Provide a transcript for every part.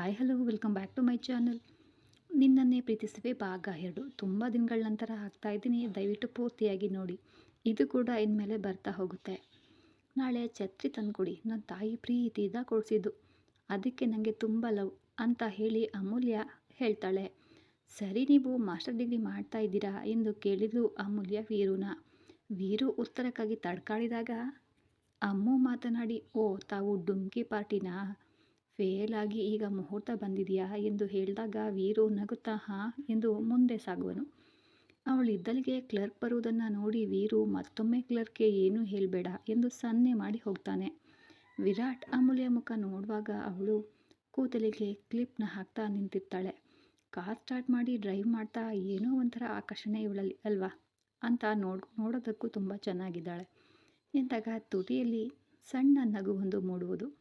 Hi hello, welcome back to my channel. ನಿನ್ನನ್ನೇ ಪ್ರೀತಿಸುವೆ ಭಾಗ ಎರಡು. ತುಂಬ ದಿನಗಳ ನಂತರ ಹಾಕ್ತಾ ಇದ್ದೀನಿ, ದಯವಿಟ್ಟು ಪೂರ್ತಿಯಾಗಿ ನೋಡಿ. ಇದು ಕೂಡ ಇನ್ಮೇಲೆ ಬರ್ತಾ ಹೋಗುತ್ತೆ. ನಾಳೆ ಛತ್ರಿ ತಂದುಕೊಡಿ. ನನ್ನ ತಾಯಿ ಪ್ರೀತಿಯಿಂದ ಕೊಡಿಸಿದ್ದು. ಅದಕ್ಕೆ ನನಗೆ ತುಂಬ ಲವ್ ಅಂತ ಹೇಳಿ ಅಮೂಲ್ಯ ಹೇಳ್ತಾಳೆ. ಸರಿ, ನೀವು ಮಾಸ್ಟರ್ ಡಿಗ್ರಿ ಮಾಡ್ತಾ ಇದ್ದೀರಾ ಎಂದು ಕೇಳಿದ್ರು ಅಮೂಲ್ಯ ವೀರುನ. ವೀರು ಉತ್ತರಕ್ಕಾಗಿ ತಡ್ಕಾಡಿದಾಗ, ಅಮ್ಮು ಮಾತನಾಡಿ, ಓ ತಾವು ಡುಮ್ಕಿ ಪಾರ್ಟಿನಾ? ಫೇಲ್ ಆಗಿ ಈಗ ಮುಹೂರ್ತ ಬಂದಿದೆಯಾ ಎಂದು ಹೇಳಿದಾಗ ವೀರು ನಗುತ್ತಾ, ಹಾ ಎಂದು ಮುಂದೆ ಸಾಗುವನು. ಅವಳು ಇದ್ದಲ್ಲಿಗೆ ಕ್ಲರ್ಕ್ ಬರುವುದನ್ನು ನೋಡಿ ವೀರು, ಮತ್ತೊಮ್ಮೆ ಕ್ಲರ್ಕ್ಗೆ ಏನೂ ಹೇಳಬೇಡ ಎಂದು ಸನ್ನೆ ಮಾಡಿ ಹೋಗ್ತಾನೆ. ವಿರಾಟ್ ಅಮೂಲ್ಯ ಮುಖ ನೋಡುವಾಗ ಅವಳು ಕೂದಲಿಗೆ ಕ್ಲಿಪ್ನ ಹಾಕ್ತಾ ನಿಂತಿರ್ತಾಳೆ. ಕಾರ್ ಸ್ಟಾರ್ಟ್ ಮಾಡಿ ಡ್ರೈವ್ ಮಾಡ್ತಾ, ಏನೋ ಒಂಥರ ಆಕರ್ಷಣೆ ಇವಳಲ್ಲಿ, ಅಲ್ವಾ? ಅಂತ ನೋಡ್, ನೋಡೋದಕ್ಕೂ ತುಂಬ ಚೆನ್ನಾಗಿದ್ದಾಳೆ. ಎಂದಾಗ ತುಟಿಯಲ್ಲಿ ಸಣ್ಣ ನಗು ಒಂದು ಮೂಡುವುದು.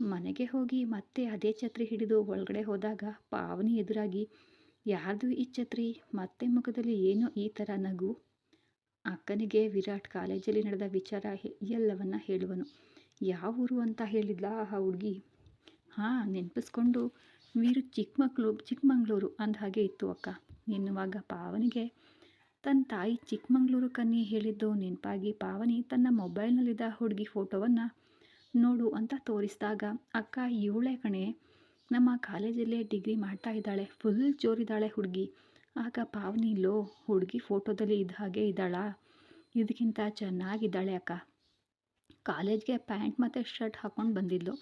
ಮನೆಗೆ ಹೋಗಿ ಮತ್ತೆ ಅದೇ ಛತ್ರಿ ಹಿಡಿದು ಒಳಗಡೆ ಹೋದಾಗ ಪಾವನಿ ಎದುರಾಗಿ, ಯಾರ್ದು ಈ ಛತ್ರಿ? ಮತ್ತೆ ಮುಖದಲ್ಲಿ ಏನೋ ಈ ಥರ ನಗು? ಅಕ್ಕನಿಗೆ ವಿರಾಟ್ ಕಾಲೇಜಲ್ಲಿ ನಡೆದ ವಿಚಾರ ಎಲ್ಲವನ್ನ ಹೇಳುವನು. ಯಾವ ಊರು ಅಂತ ಹೇಳಿದ್ಲ ಆ ಹುಡುಗಿ? ಹಾಂ, ನೆನಪಿಸ್ಕೊಂಡು ವೀರು ಚಿಕ್ಕಮಕ್ಳು ಚಿಕ್ಕಮಂಗ್ಳೂರು ಅಂದ ಹಾಗೆ ಇತ್ತು ಅಕ್ಕ. ಎನ್ನುವಾಗ ಪಾವನಿಗೆ ತನ್ನ ತಾಯಿ ಚಿಕ್ಕಮಂಗ್ಳೂರು ಕನ್ನಿ ಹೇಳಿದ್ದು ನೆನಪಾಗಿ ಪಾವನಿ ತನ್ನ ಮೊಬೈಲ್ನಲ್ಲಿದ್ದ ಹುಡುಗಿ ಫೋಟೋವನ್ನು ನೋಡು ಅಂತ ತೋರಿಸಿದಾಗ, ಅಕ್ಕ, ಇವಳೆ ಕಣೆ, ನಮ್ಮ ಕಾಲೇಜಲ್ಲೇ ಡಿಗ್ರಿ ಮಾಡ್ತಾ ಇದ್ದಾಳೆ, ಫುಲ್ ಜೋರಿದ್ದಾಳೆ ಹುಡುಗಿ. ಆಗ ಪಾವನಿ, ಲೋ, ಹುಡುಗಿ ಫೋಟೋದಲ್ಲಿ ಇದ್ದ ಹಾಗೆ ಇದ್ದಾಳ? ಇದಕ್ಕಿಂತ ಚೆನ್ನಾಗಿದ್ದಾಳೆ ಅಕ್ಕ. ಕಾಲೇಜ್ಗೆ ಪ್ಯಾಂಟ್ ಮತ್ತು ಶರ್ಟ್ ಹಾಕ್ಕೊಂಡು ಬಂದಿದ್ಲು.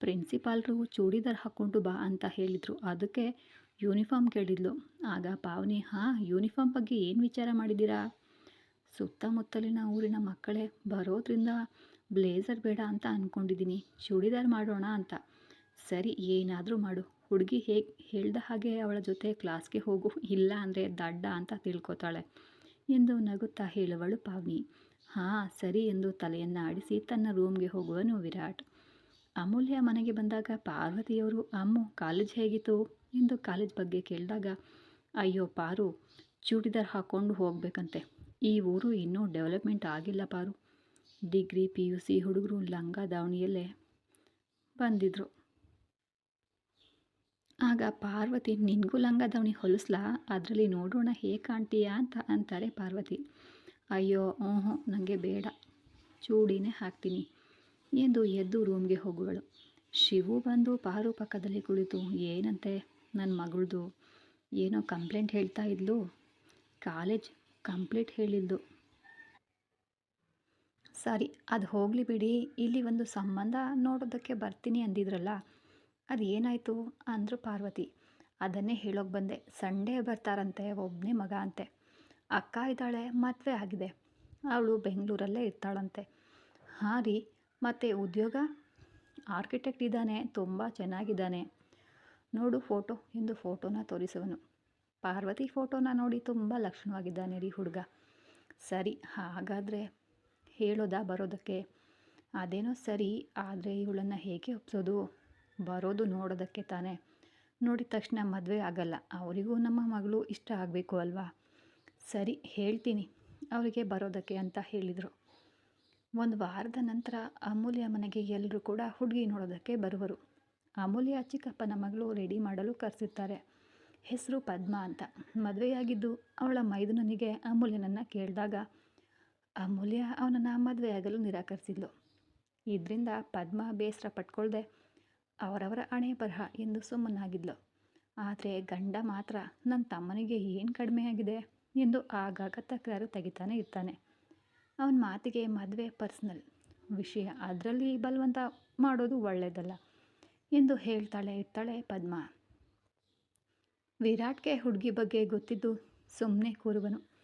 ಪ್ರಿನ್ಸಿಪಾಲ್ರು ಚೂಡಿದಾರ್ ಹಾಕ್ಕೊಂಡು ಬಾ ಅಂತ ಹೇಳಿದರು. ಅದಕ್ಕೆ ಯೂನಿಫಾರ್ಮ್ ಕೇಳಿದ್ಲು. ಆಗ ಪಾವನಿ, ಹಾಂ, ಯೂನಿಫಾರ್ಮ್ ಬಗ್ಗೆ ಏನು ವಿಚಾರ ಮಾಡಿದ್ದೀರಾ? ಸುತ್ತಮುತ್ತಲಿನ ಊರಿನ ಮಕ್ಕಳೇ, ಬರೋದ್ರಿಂದ ಬ್ಲೇಸರ್ ಬೇಡ ಅಂತ ಅಂದ್ಕೊಂಡಿದ್ದೀನಿ ಚೂಡಿದಾರ್ ಮಾಡೋಣ ಅಂತ. ಸರಿ, ಏನಾದರೂ ಮಾಡು. ಹುಡುಗಿ ಹೇಗೆ ಹೇಳ್ದ ಹಾಗೆ ಅವಳ ಜೊತೆ ಕ್ಲಾಸ್ಗೆ ಹೋಗು. ಇಲ್ಲ ಅಂದರೆ ದಡ್ಡ ಅಂತ ತಿಳ್ಕೊತಾಳೆ ಎಂದು ನಗುತ್ತಾ ಹೇಳುವಳು ಪಾವ್ನಿ. ಹಾಂ, ಸರಿ ಎಂದು ತಲೆಯನ್ನು ಆಡಿಸಿ ತನ್ನ ರೂಮ್ಗೆ ಹೋಗುವನು ವಿರಾಟ್. ಅಮೂಲ್ಯ ಮನೆಗೆ ಬಂದಾಗ ಪಾರ್ವತಿಯವರು, ಅಮ್ಮು ಕಾಲೇಜ್ ಹೇಗಿತ್ತು? ಎಂದು ಕಾಲೇಜ್ ಬಗ್ಗೆ ಕೇಳಿದಾಗ, ಅಯ್ಯೋ ಪಾರು, ಚೂಡಿದಾರ್ ಹಾಕ್ಕೊಂಡು ಹೋಗಬೇಕಂತೆ. ಈ ಊರು ಇನ್ನೂ ಡೆವಲಪ್ಮೆಂಟ್ ಆಗಿಲ್ಲ Paru. Degree P U C ಹುಡುಗರು ಲಂಗ ದಾವಣಿಯಲ್ಲೇ ಬಂದಿದ್ರು. ಆಗ ಪಾರ್ವತಿ, ನಿನಗೂ ಲಂಗ, ದಾವಣಿ ಹೊಲಿಸ್ಲಾ? ಅದರಲ್ಲಿ ನೋಡೋಣ ಹೇಗೆ ಕಾಣ್ತೀಯಾ? ಅಂತ ಅಂತಾರೆ ಪಾರ್ವತಿ. ಅಯ್ಯೋ ಹ್ಞೂ ನನಗೆ ಬೇಡ. ಚೂಡಿನೇ ಹಾಕ್ತೀನಿ. ಎಂದು ಎದ್ದು ರೂಮ್ಗೆ ಹೋಗುವಳು. ಶಿವು ಬಂದು ಪಾರು ಪಕ್ಕದಲ್ಲಿ ಕುಳಿತು, ಏನಂತೆ? ನನ್ನ ಮಗಳದು ಏನೋ ಕಂಪ್ಲೇಂಟ್ ಹೇಳ್ತಾ ಇದ್ಲು. ಕಾಲೇಜ್ ಕಂಪ್ಲೀಟ್ ಹೇಳಿದ್ದು. ಸರಿ, ಅದು ಹೋಗಲಿ ಬಿಡಿ. ಇಲ್ಲಿ ಒಂದು ಸಂಬಂಧ ನೋಡೋದಕ್ಕೆ ಬರ್ತೀನಿ ಅಂದಿದ್ರಲ್ಲ, ಅದು ಏನಾಯಿತು? ಅಂದರು ಪಾರ್ವತಿ, ಅದನ್ನೇ ಹೇಳೋಕೆ ಬಂದೆ. ಸಂಡೇ ಬರ್ತಾರಂತೆ ಒಬ್ಬನೇ ಮಗ ಅಂತೆ. ಅಕ್ಕ ಇದ್ದಾಳೆ, ಮದುವೆ ಆಗಿದೆ. ಅವಳು ಬೆಂಗಳೂರಲ್ಲೇ ಇರ್ತಾಳಂತೆ. ಹಾಂ ರೀ, ಮತ್ತು ಉದ್ಯೋಗ? ಆರ್ಕಿಟೆಕ್ಟ್ ಇದ್ದಾನೆ, ತುಂಬ ಚೆನ್ನಾಗಿದ್ದಾನೆ. ನೋಡು ಫೋಟೋ ಎಂದು ಫೋಟೋನ ತೋರಿಸುವನು. ಪಾರ್ವತಿ ಫೋಟೋನ ನೋಡಿ ತುಂಬ ಲಕ್ಷಣವಾಗಿದ್ದಾನೆ ರೀ ಹುಡುಗ. ಸರಿ, ಹಾಗಾದರೆ ಹೇಳೋದಾ ಬರೋದಕ್ಕೆ? ಅದೇನೋ ಸರಿ, ಆದರೆ ಇವಳನ್ನು ಹೇಗೆ ಒಪ್ಸೋದು? ಬರೋದು ನೋಡೋದಕ್ಕೆ ತಾನೇ. ನೋಡಿದ ತಕ್ಷಣ ಮದುವೆ ಆಗಲ್ಲ. ಅವರಿಗೂ ನಮ್ಮ ಮಗಳು ಇಷ್ಟ ಆಗಬೇಕು ಅಲ್ವಾ? ಸರಿ, ಹೇಳ್ತೀನಿ. ಅವರಿಗೆ ಬರೋದಕ್ಕೆ ಅಂತ ಹೇಳಿದರು. ಒಂದು ವಾರದ ನಂತರ ಅಮೂಲ್ಯ ಮನೆಗೆ ಎಲ್ಲರೂ ಕೂಡ ಹುಡುಗಿ ನೋಡೋದಕ್ಕೆ ಬರುವರು. ಅಮೂಲ್ಯ ಚಿಕ್ಕಪ್ಪನ ಮಗಳು ರೆಡಿ ಮಾಡಲು ಕರೆಸಿರ್ತಾರೆ. ಹೆಸರು ಪದ್ಮ ಅಂತ. ಮದುವೆಯಾಗಿದ್ದು ಅವಳ ಮೈದುನನಿಗೆ ಅಮೂಲ್ಯನನ್ನು ಕೇಳಿದಾಗ ಅಮೂಲ್ಯ ಅವನನ್ನು ಮದುವೆಯಾಗಲು ನಿರಾಕರಿಸಿದ್ಲು. ಇದರಿಂದ ಪದ್ಮ ಬೇಸರ ಪಟ್ಕೊಳ್ದೆ ಅವರವರ ಹಣೆ ಬರಹ ಎಂದು ಸುಮ್ಮನಾಗಿದ್ಲು. ಆದರೆ ಗಂಡ ಮಾತ್ರ ನನ್ನ ತಮ್ಮನಿಗೆ ಏನು ಕಡಿಮೆ ಆಗಿದೆ ಎಂದು ಆಗಾಗ ತಕರಾರು ತೆಗಿತಾನೆ ಇರ್ತಾನೆ. ಅವನ ಮಾತಿಗೆ ಮದುವೆ ಪರ್ಸ್ನಲ್. ವಿಷಯ ಅದರಲ್ಲಿ ಬಲವಂತ ಮಾಡೋದು ಒಳ್ಳೆಯದಲ್ಲ ಎಂದು ಹೇಳ್ತಾಳೆ ಇರ್ತಾಳೆ ಪದ್ಮ. ವಿರಾಟ್ಗೆ ಹುಡುಗಿ ಬಗ್ಗೆ ಗೊತ್ತಿದ್ದು ಸುಮ್ಮನೆ ಕೂರುವನು.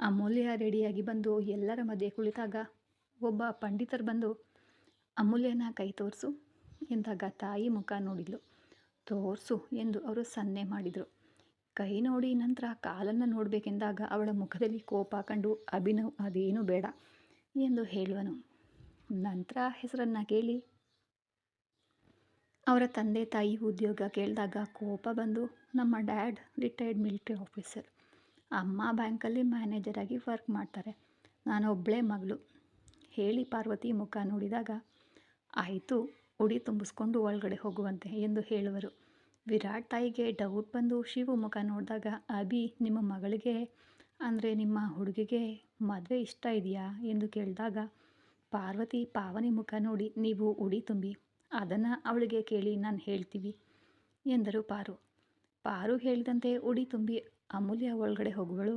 ಅಮೂಲ್ಯ ರೆಡಿಯಾಗಿ ಬಂದು ಎಲ್ಲರ ಮಧ್ಯೆ ಕುಳಿತಾಗ ಒಬ್ಬ ಪಂಡಿತರು ಬಂದು ಅಮೂಲ್ಯನ ಕೈ ತೋರಿಸು ಎಂದಾಗ ತಾಯಿ ಮುಖ ನೋಡಿದ್ಲು. ತೋರಿಸು ಎಂದು ಅವರು ಸನ್ನೆ ಮಾಡಿದರು. ಕೈ ನೋಡಿ ನಂತರ ಕಾಲನ್ನು ನೋಡಬೇಕೆಂದಾಗ ಅವಳ ಮುಖದಲ್ಲಿ ಕೋಪ ಕಂಡು ಅಭಿನವ್, ಅದೇನು ಬೇಡ ಎಂದು ಹೇಳುವನು. ನಂತರ ಹೆಸರನ್ನು ಕೇಳಿ. ಅವರ ತಂದೆ ತಾಯಿ ಉದ್ಯೋಗ ಕೇಳಿದಾಗ ಕೋಪ ಬಂದು, ನಮ್ಮ ಡ್ಯಾಡ್, ರಿಟೈರ್ಡ್ ಮಿಲಿಟ್ರಿ ಆಫೀಸರ್. ಅಮ್ಮ ಬ್ಯಾಂಕಲ್ಲಿ ಮ್ಯಾನೇಜರಾಗಿ ವರ್ಕ್ ಮಾಡ್ತಾರೆ. ನಾನೊಬ್ಬಳೇ ಮಗಳು. ಹೇಳಿ ಪಾರ್ವತಿ ಮುಖ ನೋಡಿದಾಗ, ಆಯಿತು, ಉಡಿ ತುಂಬಿಸ್ಕೊಂಡು ಒಳಗಡೆ ಹೋಗುವಂತೆ, ಎಂದು ಹೇಳುವರು. ವಿರಾಟ್ ತಾಯಿಗೆ ಡೌಟ್ ಬಂದು ಶಿವು ಮುಖ ನೋಡಿದಾಗ, ಅಭಿ, ನಿಮ್ಮ ಮಗಳಿಗೆ, ಅಂದರೆ ನಿಮ್ಮ ಹುಡುಗಿಗೆ ಮದುವೆ ಇಷ್ಟ ಇದೆಯಾ? ಎಂದು ಕೇಳಿದಾಗ, ಪಾರ್ವತಿ ಪಾವನಿ ಮುಖ ನೋಡಿ, ನೀವು ಉಡಿ ತುಂಬಿ, ಅದನ್ನು ಅವಳಿಗೆ ಕೇಳಿ ನಾನು ಹೇಳ್ತೀವಿ, ಎಂದರು ಪಾರು. ಪಾರು ಹೇಳಿದಂತೆ, ಉಡಿ ತುಂಬಿ ಅಮೂಲ್ಯ ಒಳಗಡೆ ಹೋಗುವಳು.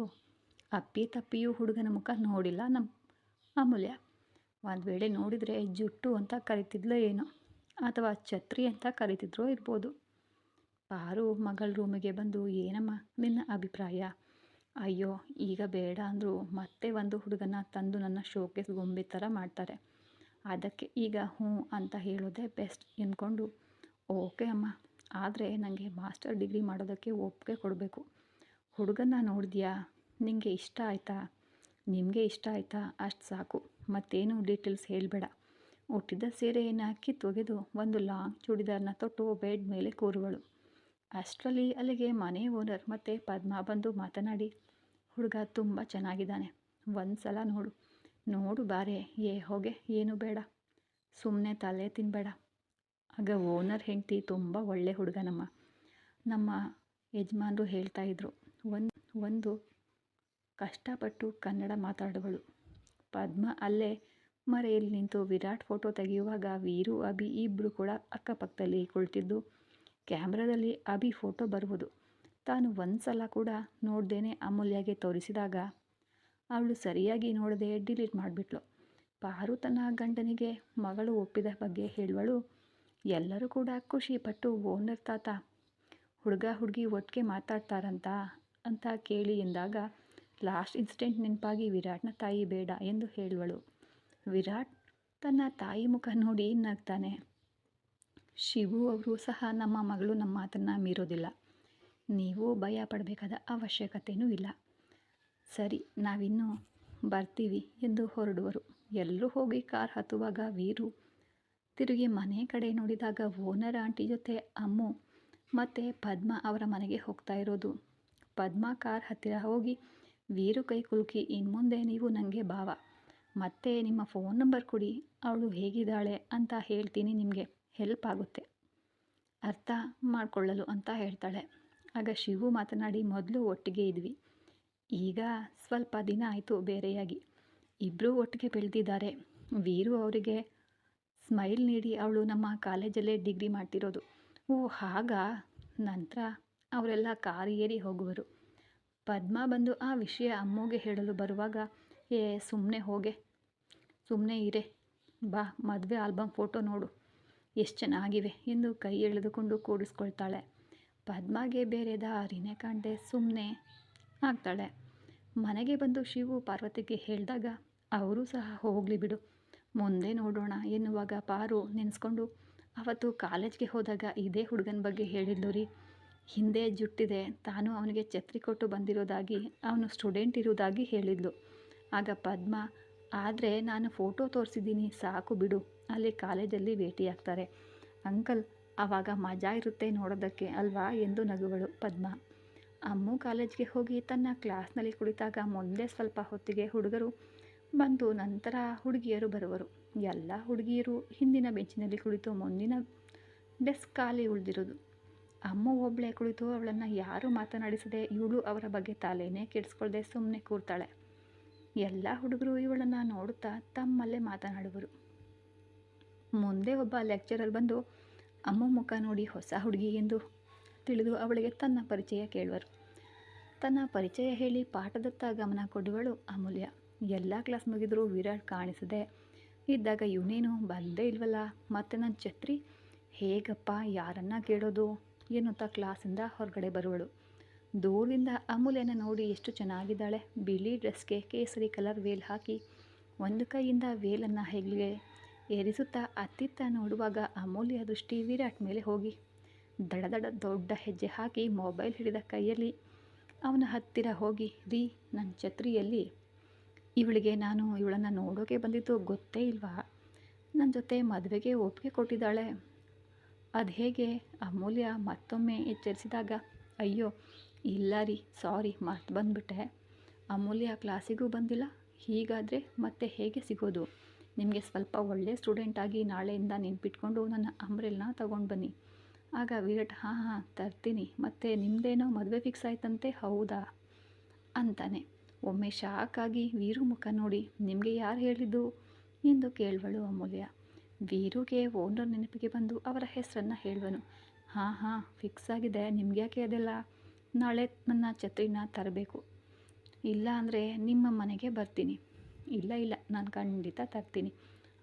ಅಪ್ಪಿ ತಪ್ಪಿಯೂ ಹುಡುಗನ ಮುಖ ನೋಡಿಲ್ಲ. ನಮ್ಮ ಅಮೂಲ್ಯ, ಒಂದು ವೇಳೆ ನೋಡಿದರೆ ಜುಟ್ಟು ಅಂತ ಕರಿತಿದ್ಲೋ ಏನೋ, ಅಥವಾ ಛತ್ರಿ ಅಂತ ಕರಿತಿದ್ರೋ ಇರ್ಬೋದು. ಪಾರು ಮಗಳ ರೂಮಿಗೆ ಬಂದು, ಏನಮ್ಮ ನಿನ್ನ ಅಭಿಪ್ರಾಯ? ಅಯ್ಯೋ, ಈಗ ಬೇಡ ಅಂದರೂ ಮತ್ತೆ ಒಂದು ಹುಡುಗನ ತಂದು ನನ್ನ ಶೋಕೇಸ್ ಗೊಂಬೆ ಥರ ಮಾಡ್ತಾರೆ. ಅದಕ್ಕೆ ಈಗ ಹ್ಞೂ ಅಂತ ಹೇಳೋದೇ ಬೆಸ್ಟ್ ಎಂದ್ಕೊಂಡು, ಓಕೆ ಅಮ್ಮ, ಆದರೆ ನನಗೆ ಮಾಸ್ಟರ್ ಡಿಗ್ರಿ ಮಾಡೋದಕ್ಕೆ ಒಪ್ಪಿಗೆ ಕೊಡಬೇಕು. ಹುಡುಗನ್ನ ನೋಡಿದ್ಯಾ? ನಿಮಗೆ ಇಷ್ಟ ಆಯಿತಾ? ನಿಮಗೆ ಇಷ್ಟ ಆಯಿತಾ? ಅಷ್ಟು ಸಾಕು. ಮತ್ತೇನು ಡೀಟೇಲ್ಸ್ ಹೇಳಬೇಡ. ಹುಟ್ಟಿದ ಸೀರೆಯನ್ನು ಹಾಕಿ ತೊಗೆದು ಒಂದು ಲಾಂಗ್ ಚೂಡಿದಾರನ ತೊಟ್ಟು ಬೆಡ್ ಮೇಲೆ ಕೂರುವಳು. ಅಷ್ಟರಲ್ಲಿ ಅಲ್ಲಿಗೆ ಮನೆ ಓನರ್ ಮತ್ತು ಪದ್ಮ ಬಂದು ಮಾತನಾಡಿ, ಹುಡುಗ ತುಂಬ ಚೆನ್ನಾಗಿದ್ದಾನೆ. ಒಂದು ಸಲ ನೋಡು. ನೋಡು ಬಾರೆ. ಏ, ಹೋಗೆ. ಏನು ಬೇಡ. ಸುಮ್ಮನೆ ತಲೆ ತಿನ್ನಬೇಡ ಆಗ ಓನರ್ ಹೆಂಡತಿ ತುಂಬ ಒಳ್ಳೆ ಹುಡುಗ ನಮ್ಮ ನಮ್ಮ ಯಜಮಾನರು ಹೇಳ್ತಾಯಿದ್ರು ಒಂದು ಒಂದು. ಕಷ್ಟಪಟ್ಟು ಕನ್ನಡ ಮಾತಾಡುವಳು. ಪದ್ಮ ಅಲ್ಲೇ ಮರೆಯಲ್ಲಿ ನಿಂತು ವಿರಾಟ್ ಫೋಟೋ ತೆಗೆಯುವಾಗ ವೀರು, ಅಭಿ ಇಬ್ಬರು ಕೂಡ ಅಕ್ಕಪಕ್ಕದಲ್ಲಿ ಕುಳಿತಿದ್ದು. ಕ್ಯಾಮ್ರಾದಲ್ಲಿ ಅಭಿ ಫೋಟೋ ಬರುವುದು. ತಾನು ಒಂದು ಸಲ ಕೂಡ ನೋಡ್ದೇನೆ ಅಮೂಲ್ಯಗೆ ತೋರಿಸಿದಾಗ ಅವಳು ಸರಿಯಾಗಿ ನೋಡದೆ ಡಿಲೀಟ್ ಮಾಡಿಬಿಟ್ಲು. ಪಾರು ತನ್ನ ಗಂಡನಿಗೆ ಮಗಳು ಒಪ್ಪಿದ ಬಗ್ಗೆ ಹೇಳುವಳು. ಎಲ್ಲರೂ ಕೂಡ ಖುಷಿಪಟ್ಟು ಓನರ್ ತಾತ, ಹುಡುಗ ಹುಡುಗಿ ಒಟ್ಟಿಗೆ ಮಾತಾಡ್ತಾರಂತ ಅಂತ ಕೇಳಿ ಎಂದಾಗ, ಲಾಸ್ಟ್ ಇನ್ಸಿಡೆಂಟ್ ನೆನಪಾಗಿ ವಿರಾಟ್ನ ತಾಯಿ ಬೇಡ ಎಂದು ಹೇಳುವಳು. ವಿರಾಟ್ ತನ್ನ ತಾಯಿ ಮುಖ ನೋಡಿ ನಗ್ತಾನೆ ಶಿವು ಅವರು ಸಹ ನಮ್ಮ ಮಗಳು ನಮ್ಮ ಮಾತನ್ನು ಮೀರೋದಿಲ್ಲ. ನೀವು ಭಯ ಪಡಬೇಕಾದ ಅವಶ್ಯಕತೆಯೂ ಇಲ್ಲ. ಸರಿ, ನಾವಿನ್ನೂ ಬರ್ತೀವಿ ಎಂದು ಹೊರಡುವರು. ಎಲ್ಲರೂ ಹೋಗಿ ಕಾರ್ ಹತ್ತುವಾಗ ವೀರು ತಿರುಗಿ ಮನೆ ಕಡೆ ನೋಡಿದಾಗ ಓನರ್ ಆಂಟಿ ಜೊತೆ ಅಮ್ಮು ಮತ್ತು ಪದ್ಮ ಅವರ ಮನೆಗೆ ಹೋಗ್ತಾ ಇರೋದು. ಪದ್ಮ ಕಾರ್ ಹತ್ತಿರ ಹೋಗಿ, ವೀರು ಕೈ ಕುಲುಕಿ, ಇನ್ಮುಂದೆ ನೀವು ನನಗೆ ಭಾವ. ಮತ್ತೆ ನಿಮ್ಮ ಫೋನ್ ನಂಬರ್ ಕೊಡಿ, ಅವಳು ಹೇಗಿದ್ದಾಳೆ ಅಂತ ಹೇಳ್ತೀನಿ ನಿಮಗೆ, ಹೆಲ್ಪ್ ಆಗುತ್ತೆ. ಅರ್ಥ ಮಾಡಿಕೊಳ್ಳಲು ಅಂತ ಹೇಳ್ತಾಳೆ. ಆಗ ಶಿವು ಮಾತನಾಡಿ, ಮೊದಲು ಒಟ್ಟಿಗೆ ಇದ್ವಿ. ಈಗ ಸ್ವಲ್ಪ ದಿನ ಆಯಿತು ಬೇರೆಯಾಗಿ. ಇಬ್ಬರೂ ಒಟ್ಟಿಗೆ ಬೆಳೆದಿದ್ದಾರೆ. ವೀರು ಅವರಿಗೆ ಸ್ಮೈಲ್ ನೀಡಿ, ಅವಳು ನಮ್ಮ ಕಾಲೇಜಲ್ಲೇ ಡಿಗ್ರಿ ಮಾಡ್ತಿರೋದು. ಓ ಆಗ ನಂತರ ಅವರೆಲ್ಲ ಕಾರಿಯೇರಿ ಹೋಗುವರು. ಪದ್ಮ ಬಂದು ಆ ವಿಷಯ ಅಮ್ಮೋಗೆ ಹೇಳಲು ಬರುವಾಗ, ಏ ಸುಮ್ಮನೆ ಹೋಗೆ ಸುಮ್ಮನೆ ಇರೆ, ಬಾ, ಮದುವೆ ಆಲ್ಬಮ್ ಫೋಟೋ ನೋಡು, ಎಷ್ಟು ಚೆನ್ನಾಗಿವೆ, ಎಂದು ಕೈ ಎಳೆದುಕೊಂಡು ಕೂಡಿಸ್ಕೊಳ್ತಾಳೆ. ಪದ್ಮಗೆ ಬೇರೆ ದಾರಿನೇ ಕಾಣದೆ ಸುಮ್ಮನೆ ಆಗ್ತಾಳೆ. ಮನೆಗೆ ಬಂದು ಶಿವು ಪಾರ್ವತಿಗೆ ಹೇಳಿದಾಗ, ಅವರು ಸಹ ಹೋಗಲಿ ಬಿಡು, ಮುಂದೆ ನೋಡೋಣ, ಎನ್ನುವಾಗ ಪಾರು ನೆನೆಸ್ಕೊಂಡು, ಅವತ್ತು ಕಾಲೇಜ್ಗೆ ಹೋದಾಗ ಇದೇ ಹುಡುಗನ ಬಗ್ಗೆ ಹೇಳಿದ್ದು ರೀ ಹಿಂದೆ ಜುಟ್ಟಿದೆ. ತಾನು ಅವನಿಗೆ ಛತ್ರಿ ಕೊಟ್ಟು ಬಂದಿರೋದಾಗಿ ಅವನು ಸ್ಟೂಡೆಂಟ್ ಇರೋದಾಗಿ ಹೇಳಿದ್ಲು. ಆಗ ಪದ್ಮ, ಆದರೆ ನಾನು ಫೋಟೋ ತೋರಿಸಿದ್ದೀನಿ, ಸಾಕು ಬಿಡು. ಅಲ್ಲಿ ಕಾಲೇಜಲ್ಲಿ ಭೇಟಿಯಾಗ್ತಾರೆ ಅಂಕಲ್ ಆವಾಗ ಮಜಾ ಇರುತ್ತೆ ನೋಡೋದಕ್ಕೆ, ಅಲ್ವಾ? ಎಂದು ನಗುವಳು ಪದ್ಮ. ಅಮ್ಮು ಕಾಲೇಜ್ಗೆ ಹೋಗಿ ತನ್ನ ಕ್ಲಾಸ್ನಲ್ಲಿ ಕುಳಿತಾಗ ಮುಂದೆ ಸ್ವಲ್ಪ ಹೊತ್ತಿಗೆ ಹುಡುಗರು ಬಂದು ನಂತರ ಹುಡುಗಿಯರು ಬರುವರು. ಎಲ್ಲ ಹುಡುಗಿಯರು ಹಿಂದಿನ ಬೆಂಚಿನಲ್ಲಿ ಕುಳಿತು ಮುಂದಿನ ಡೆಸ್ಕ್ ಖಾಲಿ ಉಳಿದಿರೋದು ಅಮ್ಮ ಒಬ್ಬಳೇ ಕುಳಿತು ಅವಳನ್ನು ಯಾರು ಮಾತನಾಡಿಸದೆ ಇವಳು ಅವರ ಬಗ್ಗೆ ತಲೆನೇ ಕೆಡಿಸ್ಕೊಳ್ದೆ ಸುಮ್ಮನೆ ಕೂರ್ತಾಳೆ. ಎಲ್ಲ ಹುಡುಗರು ಇವಳನ್ನು ನೋಡುತ್ತಾ ತಮ್ಮಲ್ಲೇ ಮಾತನಾಡುವರು. ಮುಂದೆ ಒಬ್ಬ ಲೆಕ್ಚರರ್ ಬಂದು, ಅಮ್ಮ ಮುಖ ನೋಡಿ ಹೊಸ ಹುಡುಗಿ ಎಂದು ತಿಳಿದು ಅವಳಿಗೆ ತನ್ನ ಪರಿಚಯ ಕೇಳುವರು. ತನ್ನ ಪರಿಚಯ ಹೇಳಿ ಪಾಠದತ್ತ ಗಮನ ಕೊಡುವಳು ಅಮೂಲ್ಯ. ಎಲ್ಲ ಕ್ಲಾಸ್ ಮುಗಿದರೂ ವಿರಾಟ್ ಕಾಣಿಸದೆ ಇದ್ದಾಗ ಇವನೇನು ಬಂದೇ ಇಲ್ವಲ್ಲ? ಮತ್ತು ನನ್ನ ಛತ್ರಿ? ಹೇಗಪ್ಪ? ಯಾರನ್ನ ಕೇಳೋದು? ಎನ್ನುತ್ತಾ ಕ್ಲಾಸಿಂದ ಹೊರಗಡೆ ಬರುವಳು. ದೂರದಿಂದ ಅಮೂಲ್ಯನ ನೋಡಿ ಎಷ್ಟು ಚೆನ್ನಾಗಿದ್ದಾಳೆ. ಬಿಳಿ ಡ್ರೆಸ್ಗೆ ಕೇಸರಿ ಕಲರ್ ವೇಲ್ ಹಾಕಿ ಒಂದು ಕೈಯಿಂದ ವೇಲನ್ನು ಹೆಗ್ಲಿಗೆ ಏರಿಸುತ್ತಾ ಅತ್ತಿತ್ತ ನೋಡುವಾಗ ಅಮೂಲ್ಯ ದೃಷ್ಟಿ ವಿರಾಟ್ ಮೇಲೆ ಹೋಗಿ. ದಡ ದಡ ದೊಡ್ಡ ಹೆಜ್ಜೆ ಹಾಕಿ ಮೊಬೈಲ್ ಹಿಡಿದ ಕೈಯಲ್ಲಿ ಅವನ ಹತ್ತಿರ ಹೋಗಿ, ರೀ ನನ್ನ ಛತ್ರಿಯಲ್ಲಿ. ಇವಳಿಗೆ ನಾನು ಇವಳನ್ನು ನೋಡೋಕೆ ಬಂದಿದ್ದು ಗೊತ್ತೇ ಇಲ್ವಾ? ನನ್ನ ಜೊತೆ ಮದುವೆಗೆ ಒಪ್ಪಿಗೆ ಕೊಟ್ಟಿದ್ದಾಳೆ. ಅದು ಹೇಗೆ? ಅಮೂಲ್ಯ ಮತ್ತೊಮ್ಮೆ ಎಚ್ಚರಿಸಿದಾಗ, ಅಯ್ಯೋ, ಇಲ್ಲ ರೀ, ಸಾರಿ, ಮರ್ತು ಬಂದುಬಿಟ್ಟೆ. ಅಮೂಲ್ಯ ಕ್ಲಾಸಿಗೂ ಬಂದಿಲ್ಲ, ಹೀಗಾದರೆ ಮತ್ತೆ ಹೇಗೆ ಸಿಗೋದು? ನಿಮಗೆ ಸ್ವಲ್ಪ ಒಳ್ಳೆಯ ಸ್ಟೂಡೆಂಟಾಗಿ ನಾಳೆಯಿಂದ ನೆನ್ಪಿಟ್ಕೊಂಡು ನನ್ನ ಅಂಬ್ರೆಲ್ನ ತಗೊಂಡು ಬನ್ನಿ. ಆಗ ವಿರಾಟ್, ಹಾಂ ಹಾಂ, ತರ್ತೀನಿ, ಮತ್ತು ನಿಮ್ಮದೇನೋ ಮದುವೆ ಫಿಕ್ಸ್ ಆಯ್ತಂತೆ, ಹೌದಾ? ಅಂತಾನೆ. ಒಮ್ಮೆ ಶಾಕಾಗಿ ವೀರು ಮುಖ ನೋಡಿ, ನಿಮಗೆ ಯಾರು ಹೇಳಿದ್ದು? ಎಂದು ಕೇಳುವಳು ಅಮೂಲ್ಯ ವೀರುಗೆ ಓನರ್ ನೆನಪಿಗೆ ಬಂದು ಅವರ ಹೆಸರನ್ನು ಹೇಳುವನು. ಹಾಂ ಹಾಂ ಫಿಕ್ಸ್ ಆಗಿದೆ. ನಿಮ್ಗೆ ಯಾಕೆ ಅದೆಲ್ಲ? ನಾಳೆ ನನ್ನ ಛತ್ರಿನ ತರಬೇಕು. ಇಲ್ಲ ಅಂದರೆ ನಿಮ್ಮ ಮನೆಗೆ ಬರ್ತೀನಿ. ಇಲ್ಲ ಇಲ್ಲ, ನಾನು ಖಂಡಿತ ತರ್ತೀನಿ.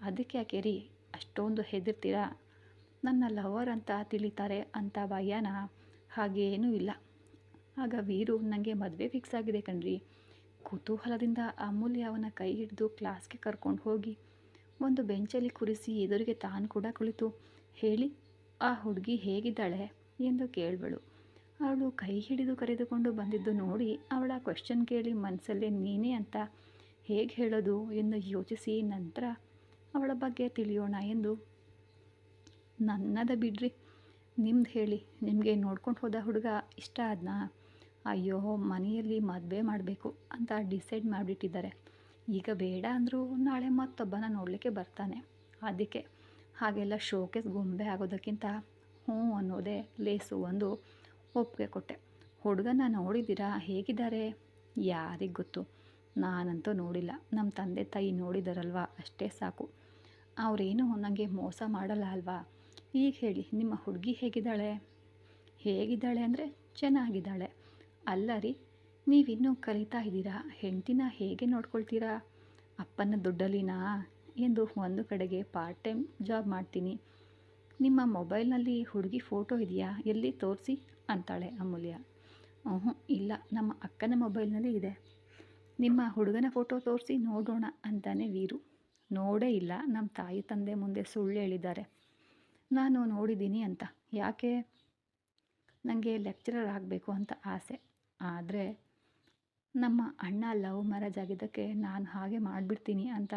ಅದಕ್ಕೆ ಯಾಕೆ ರೀ? ಅಷ್ಟೊಂದು ಹೆದರ್ತೀರಾ? ನನ್ನ ಲವರ್ ಅಂತ ತಿಳಿತಾರೆ ಅಂತ ಭಯನ? ಹಾಗೇನೂ ಇಲ್ಲ. ಆಗ ವೀರು ನನಗೆ ಮದುವೆ ಫಿಕ್ಸ್ ಆಗಿದೆ ಕಣ್ರಿ. ಕುತೂಹಲದಿಂದ ಅಮೂಲ್ಯ ಅವನ ಕೈ ಹಿಡಿದು ಕ್ಲಾಸ್ಗೆ ಕರ್ಕೊಂಡು ಹೋಗಿ. ಒಂದು ಬೆಂಚಲ್ಲಿ ಕುರಿಸಿ ಎದುರಿಗೆ ತಾನು ಕೂಡ ಕುಳಿತು, ಹೇಳಿ, ಆ ಹುಡುಗಿ ಹೇಗಿದ್ದಾಳೆ? ಎಂದು ಕೇಳಬಳು ಅವಳು ಕೈ ಹಿಡಿದು ಕರೆದುಕೊಂಡು ಬಂದಿದ್ದು ನೋಡಿ ಅವಳ ಕ್ವೆಶ್ಚನ್ ಕೇಳಿ ಮನಸ್ಸಲ್ಲೇ ನೀನೇ ಅಂತ ಹೇಗೆ ಹೇಳೋದು? ಎಂದು ಯೋಚಿಸಿ ನಂತರ, ಅವಳ ಬಗ್ಗೆ ತಿಳಿಯೋಣ ಎಂದು. ನನ್ನದ ಬಿಡ್ರಿ, ನಿಮ್ದು ಹೇಳಿ, ನಿಮಗೆ ನೋಡ್ಕೊಂಡು ಹೋದ ಹುಡುಗ ಇಷ್ಟ ಆದ್ನಾ? ಅಯ್ಯೋ, ಮನೆಯಲ್ಲಿ ಮದುವೆ ಮಾಡಬೇಕು, ಅಂತ ಡಿಸೈಡ್ ಮಾಡಿಬಿಟ್ಟಿದ್ದಾರೆ. ಈಗ ಬೇಡ ಅಂದರೂ ನಾಳೆ ಮತ್ತೊಬ್ಬನ ನೋಡಲಿಕ್ಕೆ ಬರ್ತಾನೆ. ಅದಕ್ಕೆ ಹಾಗೆಲ್ಲ ಶೋಕೇಸ್ ಗೊಂಬೆ ಆಗೋದಕ್ಕಿಂತ ಹ್ಞೂ ಅನ್ನೋದೇ ಲೇಸು ಒಂದು ಒಪ್ಪಿಗೆ ಕೊಟ್ಟೆ. ಹುಡುಗನ ನೋಡಿದ್ದೀರಾ? ಹೇಗಿದ್ದಾರೆ? ಯಾರಿಗೆ ಗೊತ್ತು. ನಾನಂತೂ ನೋಡಿಲ್ಲ. ನಮ್ಮ ತಂದೆ ತಾಯಿ ನೋಡಿದಾರಲ್ವ? ಅಷ್ಟೇ ಸಾಕು. ಅವರೇನು ನನಗೆ ಮೋಸ ಮಾಡಲ್ಲ ಅಲ್ವಾ? ಈಗ ಹೇಳಿ, ನಿಮ್ಮ ಹುಡುಗಿ ಹೇಗಿದ್ದಾಳೆ? ಹೇಗಿದ್ದಾಳೆ ಅಂದರೆ ಚೆನ್ನಾಗಿದ್ದಾಳೆ. ಅಲ್ಲ ರೀ ನೀವಿನ್ನೂ ಕಲಿತಾ ಇದ್ದೀರಾ? ಹೆಂಡತಿನ ಹೇಗೆ ನೋಡ್ಕೊಳ್ತೀರಾ? ಅಪ್ಪನ ದುಡ್ಡಲ್ಲಿನಾ? ಎಂದು ಒಂದು ಕಡೆಗೆ ಪಾರ್ಟ್ ಟೈಮ್ ಜಾಬ್ ಮಾಡ್ತೀನಿ. ನಿಮ್ಮ ಮೊಬೈಲ್ನಲ್ಲಿ ಹುಡುಗಿ ಫೋಟೋ ಇದೆಯಾ? ಎಲ್ಲಿ ತೋರಿಸಿ? ಅಂತಾಳೆ ಅಮೂಲ್ಯ. ಹ್ಞೂ ಇಲ್ಲ, ನಮ್ಮ ಅಕ್ಕನ ಮೊಬೈಲ್ನಲ್ಲಿ ಇದೆ. ನಿಮ್ಮ ಹುಡುಗನ ಫೋಟೋ ತೋರಿಸಿ ನೋಡೋಣ ಅಂತಾನೆ ವೀರು. ನೋಡೇ ಇಲ್ಲ, ನಮ್ಮ ತಾಯಿ ತಂದೆ ಮುಂದೆ ಸುಳ್ಳು ಹೇಳಿದ್ದಾರೆ. ನಾನು ನೋಡಿದ್ದೀನಿ ಅಂತ. ಯಾಕೆ? ನನಗೆ ಲೆಕ್ಚರರ್ ಆಗಬೇಕು ಅಂತ ಆಸೆ. ಆದರೆ ನಮ್ಮ ಅಣ್ಣ ಲವ್ ಮ್ಯಾರೇಜ್ ಆಗಿದ್ದಕ್ಕೆ ನಾನು ಹಾಗೆ ಮಾಡಿಬಿಡ್ತೀನಿ ಅಂತ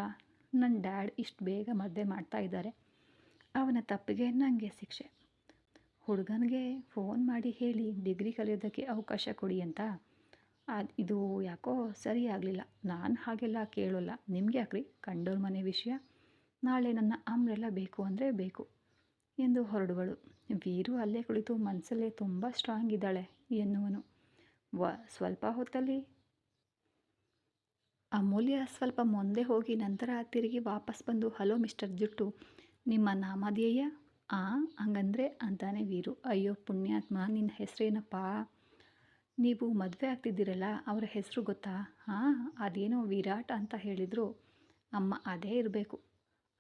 ನನ್ನ ಡ್ಯಾಡ್ ಇಷ್ಟು ಬೇಗ ಮದುವೆ ಮಾಡ್ತಾ ಇದ್ದಾರೆ. ಅವನ ತಪ್ಪಿಗೆ ನನಗೆ ಶಿಕ್ಷೆ. ಹುಡುಗನಿಗೆ ಫೋನ್ ಮಾಡಿ ಹೇಳಿ, ಡಿಗ್ರಿ ಕಲಿಯೋದಕ್ಕೆ ಅವಕಾಶ ಕೊಡಿ ಅಂತ. ಅದು ಇದು ಯಾಕೋ ಸರಿ ಆಗಲಿಲ್ಲ. ನಾನು ಹಾಗೆಲ್ಲ ಕೇಳೋಲ್ಲ. ನಿಮಗೆ ಯಾಕ್ರಿ? ಕಂಡೋರ್ ಮನೆ ವಿಷಯ? ನಾಳೆ ನನ್ನ ಅಮ್ರೆಲ್ಲ ಬೇಕು ಅಂದರೆ ಬೇಕು ಎಂದು ಹೊರಡುವಳು. ವೀರು ಅಲ್ಲೇ ಕುಳಿತು ಮನಸ್ಸಲ್ಲೇ ತುಂಬ ಸ್ಟ್ರಾಂಗ್ ಇದ್ದಾಳೆ ಎನ್ನುವನು. ವ, ಸ್ವಲ್ಪ ಹೊತ್ತಲ್ಲಿ ಅಮೂಲ್ಯ ಸ್ವಲ್ಪ ಮುಂದೆ ಹೋಗಿ ನಂತರ ತಿರುಗಿ ವಾಪಸ್ ಬಂದು, ಹಲೋ ಮಿಸ್ಟರ್ ಜುಟ್ಟು, ನಿಮ್ಮ ನಾಮಧೇಯ? ಆ, ಹಂಗಂದ್ರೆ ಅಂತಾನೆ ವೀರು, ಅಯ್ಯೋ ಪುಣ್ಯಾತ್ಮ, ನಿನ್ನ ಹೆಸರೇನಪ್ಪ? ನೀವು ಮದುವೆ ಆಗ್ತಿದ್ದೀರಲ್ಲ, ಅವರ ಹೆಸರು ಗೊತ್ತಾ? ಹಾಂ, ಅದೇನೋ ವಿರಾಟ್ ಅಂತ ಹೇಳಿದರು. ಅಮ್ಮ ಅದೇ ಇರಬೇಕು.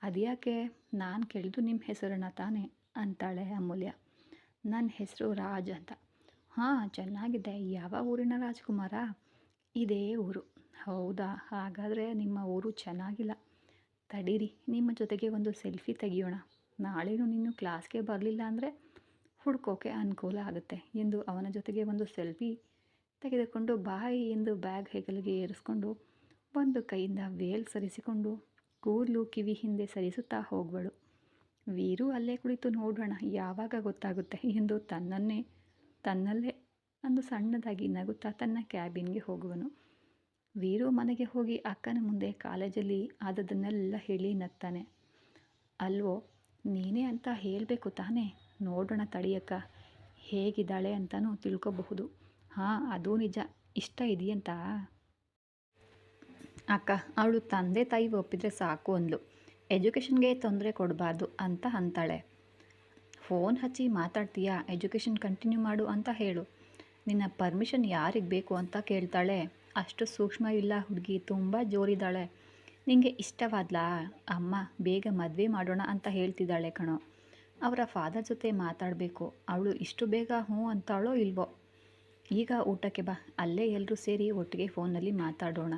ಅದ್ಯಾಕೆ? ನಾನು ಕೇಳಿದ್ದು ನಿಮ್ಮ ಹೆಸರನ್ನ ತಾನೆ, ಅಂತಾಳೆ ಅಮೂಲ್ಯ ನನ್ನ ಹೆಸರು ರಾಜ್ ಅಂತ. ಹಾಂ, ಚೆನ್ನಾಗಿದೆ. ಯಾವ ಊರಿನ ರಾಜ್ಕುಮಾರ? ಇದೇ ಊರು. ಹೌದಾ? ಹಾಗಾದರೆ ನಿಮ್ಮ ಊರು ಚೆನ್ನಾಗಿಲ್ಲ. ತಡೀರಿ, ನಿಮ್ಮ ಜೊತೆಗೆ ಒಂದು ಸೆಲ್ಫಿ ತೆಗಿಯೋಣ. ನಾಳೆನೂ ನೀನು ಕ್ಲಾಸ್ಗೆ ಬರಲಿಲ್ಲ ಅಂದರೆ ಹುಡ್ಕೋಕೆ ಅನುಕೂಲ ಆಗುತ್ತೆ ಎಂದು ಅವನ ಜೊತೆಗೆ ಒಂದು ಸೆಲ್ಫಿ ತೆಗೆದುಕೊಂಡು ಬಾಯಿ ಎಂದು ಬ್ಯಾಗ್ ಹೆಗಲಿಗೆ ಏರಿಸ್ಕೊಂಡು ಒಂದು ಕೈಯಿಂದ ವೇಲ್ ಸರಿಸಿಕೊಂಡು ಕೂದಲು ಕಿವಿ ಹಿಂದೆ ಸರಿಸುತ್ತಾ ಹೋಗುವಳು. ವೀರು ಅಲ್ಲೇ ಕುಳಿತು ನೋಡೋಣ ಯಾವಾಗ ಗೊತ್ತಾಗುತ್ತೆ ಎಂದು ತನ್ನನ್ನೇ, ತನ್ನಲ್ಲೇ ಅಂದು ಸಣ್ಣದಾಗಿ ನಗುತ್ತಾ ತನ್ನ ಕ್ಯಾಬಿನ್ಗೆ ಹೋಗುವನು. ವೀರು ಮನೆಗೆ ಹೋಗಿ ಅಕ್ಕನ ಮುಂದೆ ಕಾಲೇಜಲ್ಲಿ ಆದದನ್ನೆಲ್ಲ ಹೇಳಿ ನಗ್ತಾನೆ. ಅಲ್ವೋ, ನೀನೇ ಅಂತ ಹೇಳಬೇಕು ತಾನೇ? ನೋಡೋಣ ತಡಿಯಕ್ಕ ಹೇಗಿದ್ದಾಳೆ ಅಂತಲೂ ತಿಳ್ಕೊಬಹುದು. ಹಾಂ, ಅದು ನಿಜ. ಇಷ್ಟ ಇದೆಯಂತ? ಅಕ್ಕ, ಅವಳು ತಂದೆ ತಾಯಿ ಒಪ್ಪಿದರೆ ಸಾಕು ಅಂದ್ಲು. ಎಜುಕೇಷನ್ಗೆ ತೊಂದರೆ ಕೊಡಬಾರ್ದು ಅಂತ ಅಂತಾಳೆ. ಫೋನ್ ಹಚ್ಚಿ ಮಾತಾಡ್ತೀಯಾ? ಎಜುಕೇಷನ್ ಕಂಟಿನ್ಯೂ ಮಾಡು ಅಂತ ಹೇಳು. ನಿನ್ನ ಪರ್ಮಿಷನ್ ಯಾರಿಗೆ ಬೇಕು ಅಂತ ಕೇಳ್ತಾಳೆ. ಅಷ್ಟು ಸೂಕ್ಷ್ಮ ಇಲ್ಲ ಹುಡುಗಿ, ತುಂಬ ಜೋರಿದ್ದಾಳೆ ನಿಂಗೆ ಇಷ್ಟವಾದ್ಲಾ? ಅಮ್ಮ, ಬೇಗ ಮದುವೆ ಮಾಡೋಣ ಅಂತ ಹೇಳ್ತಿದ್ದಾಳೆ ಕಣೋ. ಅವರ ಫಾದರ್ ಜೊತೆ ಮಾತಾಡಬೇಕು. ಅವಳು ಇಷ್ಟು ಬೇಗ ಹ್ಞೂ ಅಂತಾಳೋ ಇಲ್ವೋ? ಈಗ ಊಟಕ್ಕೆ ಬಾ, ಅಲ್ಲೇ ಎಲ್ಲರೂ ಸೇರಿ ಒಟ್ಟಿಗೆ ಫೋನಲ್ಲಿ ಮಾತಾಡೋಣ.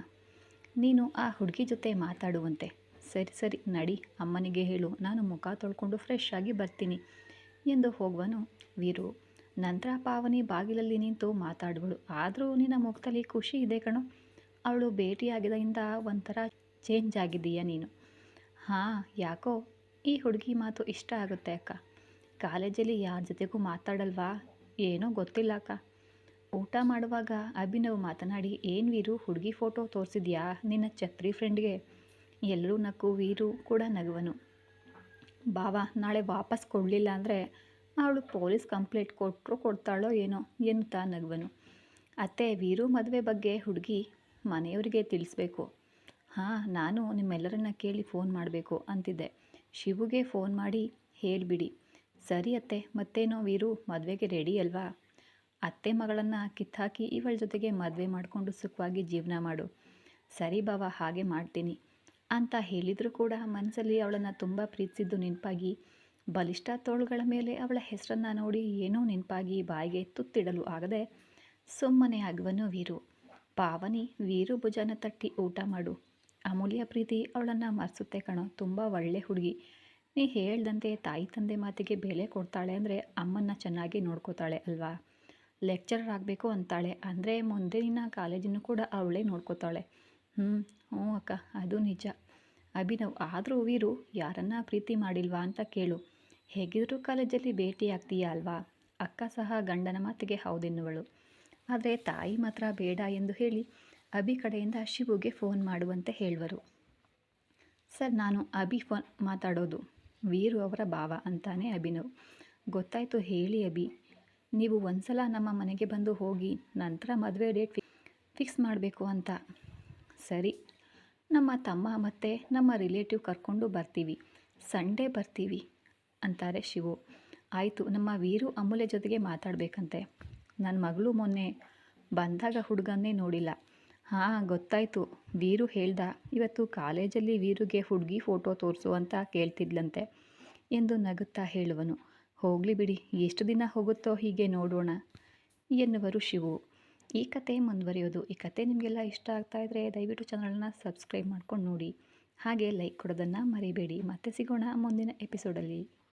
ನೀನು ಆ ಹುಡುಗಿ ಜೊತೆ ಮಾತಾಡುವಂತೆ. ಸರಿ ಸರಿ, ನಡಿ, ಅಮ್ಮನಿಗೆ ಹೇಳು. ನಾನು ಮುಖ ತೊಳ್ಕೊಂಡು ಫ್ರೆಶ್ ಆಗಿ ಬರ್ತೀನಿ ಎಂದು ಹೋಗುವನು ವೀರು. ನಂತರ ಪಾವನಿ ಬಾಗಿಲಲ್ಲಿ ನಿಂತು ಮಾತಾಡುವಳು. ಆದರೂ ನಿನ್ನ ಮುಖದಲ್ಲಿ ಖುಷಿ ಇದೆ ಕಣೋ. ಅವಳು ಭೇಟಿಯಾಗಿದ್ದರಿಂದ ಒಂಥರ ಚೇಂಜ್ ಆಗಿದ್ದೀಯ ನೀನು. ಹಾಂ, ಯಾಕೋ? ಈ ಹುಡುಗಿ ಮಾತು ಇಷ್ಟ ಆಗುತ್ತೆ ಅಕ್ಕ. ಕಾಲೇಜಲ್ಲಿ ಯಾರ ಜೊತೆಗೂ ಮಾತಾಡಲ್ವಾ? ಏನೋ ಗೊತ್ತಿಲ್ಲ ಅಕ್ಕ. ಊಟ ಮಾಡುವಾಗ ಅಭಿನವ್ ಮಾತನಾಡಿ, ಏನು ವೀರು, ಹುಡುಗಿ ಫೋಟೋ ತೋರಿಸಿದ್ಯಾ ನಿನ್ನ ಛತ್ರಿ ಫ್ರೆಂಡ್ಗೆ ಎಲ್ಲರೂ ನಕ್ಕು ವೀರು ಕೂಡ ನಗುವನು. ಬಾವಾ, ನಾಳೆ ವಾಪಸ್ ಕೊಡಲಿಲ್ಲ ಅಂದರೆ ಅವಳು ಪೊಲೀಸ್ ಕಂಪ್ಲೇಂಟ್ ಕೊಟ್ಟರು ಕೊಡ್ತಾಳೋ ಏನೋ ಎನ್ನುತ್ತಾ ನಗುವನು. ಅತ್ತೆ ವೀರು ಮದುವೆ ಬಗ್ಗೆ ಹುಡುಗಿ ಮನೆಯವರಿಗೆ ತಿಳಿಸ್ಬೇಕು. ಹಾಂ, ನಾನು ನಿಮ್ಮೆಲ್ಲರನ್ನ ಕೇಳಿ ಫೋನ್ ಮಾಡಬೇಕು ಅಂತಿದ್ದೆ. ಶಿವುಗೆ ಫೋನ್ ಮಾಡಿ ಹೇಳಿಬಿಡಿ. ಸರಿ ಅತ್ತೆ, ಮತ್ತೇನೋ ವೀರು, ಮದುವೆಗೆ ರೆಡಿ ಅಲ್ವಾ? ಅತ್ತೆ ಮಗಳನ್ನು ಕಿತ್ತಾಕಿ ಇವಳ ಜೊತೆಗೆ ಮದುವೆ ಮಾಡಿಕೊಂಡು ಸುಖವಾಗಿ ಜೀವನ ಮಾಡು. ಸರಿ ಬಾವ, ಹಾಗೆ ಮಾಡ್ತೀನಿ. ಅಂತ ಹೇಳಿದರೂ ಕೂಡ ಮನಸ್ಸಲ್ಲಿ ಅವಳನ್ನು ತುಂಬ ಪ್ರೀತಿಸಿದ್ದು ನೆನಪಾಗಿ ಬಲಿಷ್ಠ ತೋಳುಗಳ ಮೇಲೆ ಅವಳ ಹೆಸರನ್ನು ನೋಡಿ ಏನೋ ನೆನಪಾಗಿ ಬಾಯಿಗೆ ತುತ್ತಿಡಲು ಆಗದೆ ಸುಮ್ಮನೆ ಆಗುವನು ವೀರು. ಪಾವನಿ ವೀರು ಭುಜನ ತಟ್ಟಿ ಊಟ ಮಾಡು. ಅಮೂಲ್ಯ ಪ್ರೀತಿ ಅವಳನ್ನು ಮರೆಸುತ್ತೆ ಕಣೋ, ತುಂಬ ಒಳ್ಳೆ ಹುಡುಗಿ. ನೀ ಹೇಳ್ದಂತೆ ತಾಯಿ ತಂದೆ ಮಾತಿಗೆ ಬೆಲೆ ಕೊಡ್ತಾಳೆ ಅಂದರೆ ಅಮ್ಮನ್ನ ಚೆನ್ನಾಗಿ ನೋಡ್ಕೋತಾಳೆ ಅಲ್ವಾ? ಲೆಕ್ಚರರ್ ಆಗಬೇಕು ಅಂತಾಳೆ ಅಂದರೆ ಮುಂದೆ ನಿನ್ನ ಕಾಲೇಜನ್ನು ಕೂಡ ಅವಳೇ ನೋಡ್ಕೋತಾಳೆ. ಹ್ಞೂ ಹ್ಞೂ ಅಕ್ಕ, ಅದು ನಿಜ. ಅಭಿನವ್, ಆದರೂ ವೀರು ಯಾರನ್ನ ಪ್ರೀತಿ ಮಾಡಿಲ್ವಾ ಅಂತ ಕೇಳು. ಹೇಗಿದ್ರೂ ಕಾಲೇಜಲ್ಲಿ ಭೇಟಿ ಆಗ್ತೀಯಾ ಅಲ್ವಾ? ಅಕ್ಕ ಸಹ ಗಂಡನ ಮಾತಿಗೆ ಹೌದೆನ್ನುವಳು. ಆದರೆ ತಾಯಿ ಮಾತ್ರ ಬೇಡ ಎಂದು ಹೇಳಿ ಅಭಿ ಕಡೆಯಿಂದ ಶಿವುಗೆ ಫೋನ್ ಮಾಡುವಂತೆ ಹೇಳುವರು. ಸರ್, ನಾನು ಅಭಿ ಫೋನ್ ಮಾತಾಡೋದು. ವೀರು ಅವರ ಭಾವ ಅಂತಾನೆ ಅಭಿನವ್. ಗೊತ್ತಾಯಿತು, ಹೇಳಿ ಅಭಿ. ನೀವು ಒಂದ್ಸಲ ನಮ್ಮ ಮನೆಗೆ ಬಂದು ಹೋಗಿ ನಂತರ ಮದುವೆ ಡೇಟ್ ಫಿಕ್ಸ್ ಮಾಡಬೇಕು ಅಂತ. ಸರಿ. ನಮ್ಮ ತಮ್ಮ ಮತ್ತು ನಮ್ಮ ರಿಲೇಟಿವ್ ಕರ್ಕೊಂಡು ಬರ್ತೀವಿ. ಸಂಡೇ ಬರ್ತೀವಿ. ಅಂತಾರೆ ಶಿವು. ಆಯಿತು, ನಮ್ಮ ವೀರು ಅಮೂಲ್ಯ ಜೊತೆಗೆ ಮಾತಾಡಬೇಕಂತೆ. ನನ್ನ ಮಗಳು ಮೊನ್ನೆ ಬಂದಾಗ ಹುಡುಗನ್ನೇ ನೋಡಿಲ್ಲ. ಹಾಂ, ಗೊತ್ತಾಯಿತು. ವೀರು ಹೇಳ್ದ, ಇವತ್ತು ಕಾಲೇಜಲ್ಲಿ ವೀರುಗೆ ಹುಡುಗಿ ಫೋಟೋ ತೋರಿಸು ಅಂತ ಕೇಳ್ತಿದ್ಲಂತೆ ಎಂದು ನಗುತ್ತಾ ಹೇಳುವನು. ಹೋಗಲಿ ಬಿಡಿ, ಎಷ್ಟು ದಿನ ಹೋಗುತ್ತೋ ಹೀಗೆ ನೋಡೋಣ ಎನ್ನುವರು ಶಿವು. ಈ ಕತೆ ಮುಂದುವರಿಯೋದು, ಈ ಕತೆ ನಿಮಗೆಲ್ಲ ಇಷ್ಟ ಆಗ್ತಾ ಇದ್ದರೆ ದಯವಿಟ್ಟು ಚಾನಲ್ನ ಸಬ್ಸ್ಕ್ರೈಬ್ ಮಾಡ್ಕೊಂಡು ನೋಡಿ. ಹಾಗೆ ಲೈಕ್ ಕೊಡೋದನ್ನು ಮರಿಬೇಡಿ. ಮತ್ತೆ ಸಿಗೋಣ ಮುಂದಿನ ಎಪಿಸೋಡಲ್ಲಿ.